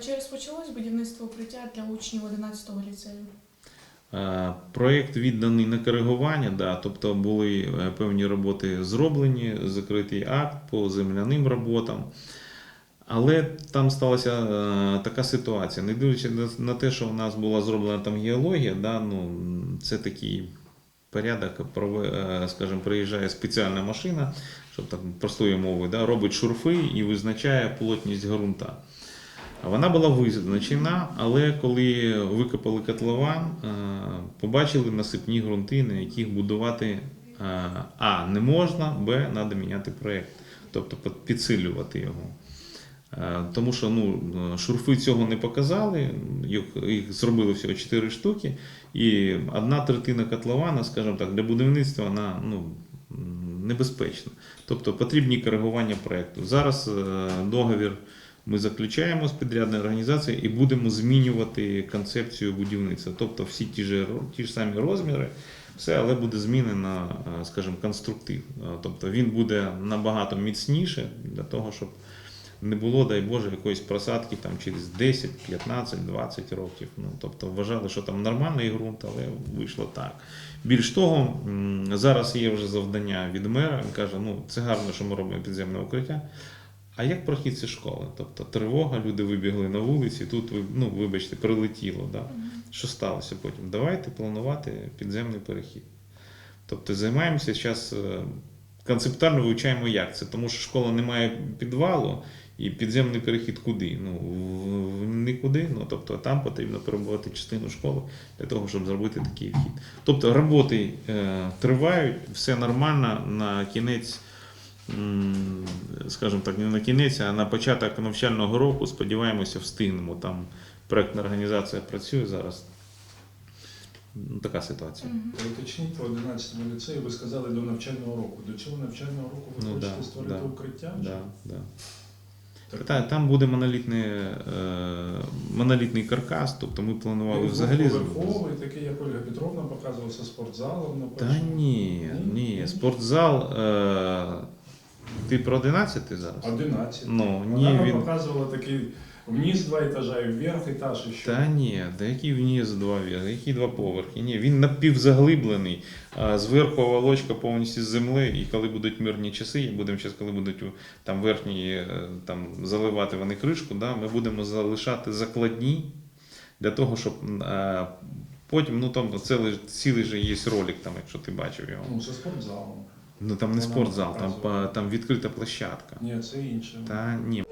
Чи розпочалось будівництво укриття для учнів 11-го ліцею? Е, Проєкт відданий на коригування, да, тобто були е, певні роботи зроблені, закритий акт по земляним роботам. Але там сталася е, така ситуація. Не дивлячись на, на те, що у нас була зроблена там геологія, да, ну, це такий порядок, е, скажімо, приїжджає спеціальна машина, щоб так простою мовою, да, робить шурфи і визначає плотність ґрунта. Вона була визначена, але коли викопали котлован, е, побачили насипні ґрунти, на яких будувати е, А не можна, Б треба міняти проєкт, тобто під- підсилювати його. Е, Тому що ну, шурфи цього не показали, їх, їх зробили всього 4 штуки, і одна третина котлована, скажімо так, для будівництва вона ну, небезпечна. Тобто потрібні коригування проєкту. Зараз е, договір ми заключаємо з підрядною організацією і будемо змінювати концепцію будівництва. Тобто всі ті ж, ті ж самі розміри, все, але буде змінено, е, скажімо, конструктив. Тобто він буде набагато міцніше для того, щоб не було, дай Боже, якоїсь просадки там через 10, 15, 20 років. Ну, тобто вважали, що там нормальний ґрунт, але вийшло так. Більш того, зараз є вже завдання від мера. Він каже, ну це гарно, що ми робимо підземне укриття. А як прохід ці школи? Тобто тривога, люди вибігли на вулиці, тут ну, вибачте, прилетіло. Да? Що сталося потім? Давайте планувати підземний перехід. Тобто займаємося зараз концептуально вивчаємо, як це, тому що школа не має підвалу, і підземний перехід куди? Ну, в- в нікуди. Ну, тобто там потрібно перебувати частину школи для того, щоб зробити такий вхід. Тобто роботи е, тривають, все нормально на кінець. Скажімо так, не на кінець, а на початок навчального року сподіваємося, встигнемо. Там проектна організація працює зараз. Ну, Така ситуація. Уточніть по 11 ліцею, ви сказали до навчального року. До цього навчального року ви Ну, хочете да, створити да, укриття? Да, да. Там буде монолітний, е, монолітний каркас, тобто ми планували взагалі. Поверховий такий, як Ольга Петровна показувала, спортзалом на Та ні, ні, спортзал. Ти про 11 зараз? 11. Ну, ні, Вона він- показувала такий вниз два етажа і вверх етаж і що. Та ні, да який вниз два вверх, які два поверхи. Ні, він напівзаглиблений, а зверху волочка повністю з землею, і коли будуть мирні часи, і будемо зараз, коли будуть там верхні е, там, заливати вони кришку, да, ми будемо залишати закладні для того, щоб е, потім, ну там цілий, цілий же є ролик, там, якщо ти бачив його. Ну, зі спортзалом. Ну там не спортзал, там, там відкрита площадка. Ні, це інше. Та ні.